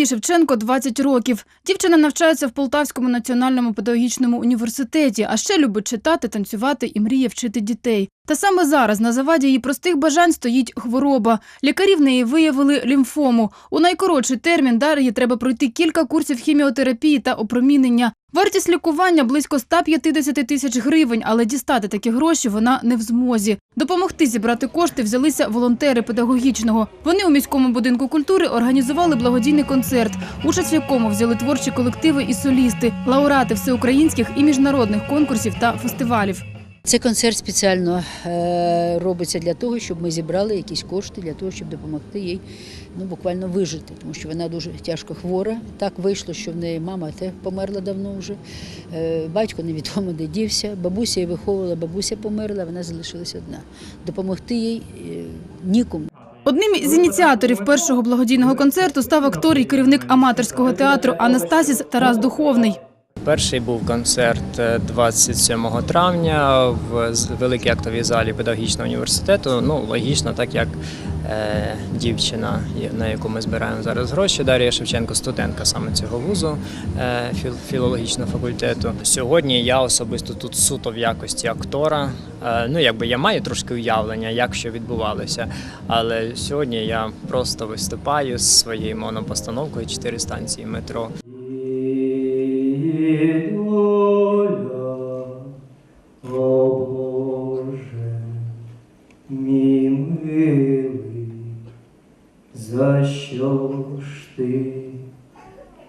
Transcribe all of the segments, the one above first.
Дар'ї Шевченко 20 років. Дівчина навчається в Полтавському національному педагогічному університеті, а ще любить читати, танцювати і мріє вчити дітей. Та саме зараз на заваді її простих бажань стоїть хвороба. Лікарі в неї виявили лімфому. У найкоротший термін Дар'ї треба пройти кілька курсів хіміотерапії та опромінення. Вартість лікування близько 150 тисяч гривень, але дістати такі гроші вона не в змозі. Допомогти зібрати кошти взялися волонтери педагогічного. Вони у міському будинку культури організували благодійний концерт, участь в якому взяли творчі колективи і солісти, лауреати всеукраїнських і міжнародних конкурсів та фестивалів. Цей концерт спеціально е, робиться для того, щоб ми зібрали якісь кошти для того, щоб допомогти їй ну, буквально вижити, тому що вона дуже тяжко хвора. Так вийшло, що в неї мама те померла давно вже, е, батько невідомо де дівся, бабуся її виховувала, бабуся померла, вона залишилась одна. Допомогти їй е, нікому. Одним із ініціаторів першого благодійного концерту став актор і керівник аматорського театру Анастасіс Тарас Духовний. Перший був концерт е, 27 травня в великій актовій залі педагогічного університету. Ну, логічно, так як е, дівчина, на яку ми збираємо зараз гроші, Дар'я Шевченко, студентка саме цього вузу е, філ- філологічного факультету. Сьогодні я особисто тут суто в якості актора. Е, ну, якби я маю трошки уявлення, як що відбувалося. Але сьогодні я просто виступаю з своєю монопостановкою чотири станції метро. За що ж ти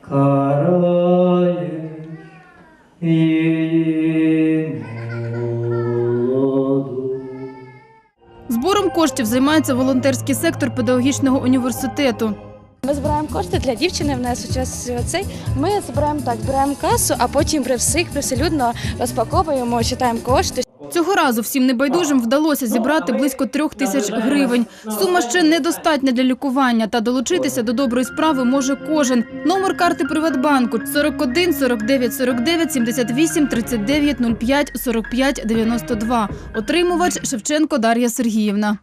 караєш її молоду? Збором коштів займається волонтерський сектор педагогічного університету. Ми збираємо кошти для дівчини. В нас час цей. Ми збираємо так, збираємо касу, а потім при всіх привселюдно розпаковуємо, читаємо кошти. Цього разу всім небайдужим вдалося зібрати близько трьох тисяч гривень. Сума ще недостатня для лікування, та долучитися до доброї справи може кожен. Номер карти Приватбанку 41 49 49 78 39 05 45 92. Отримувач Шевченко Дар'я Сергіївна.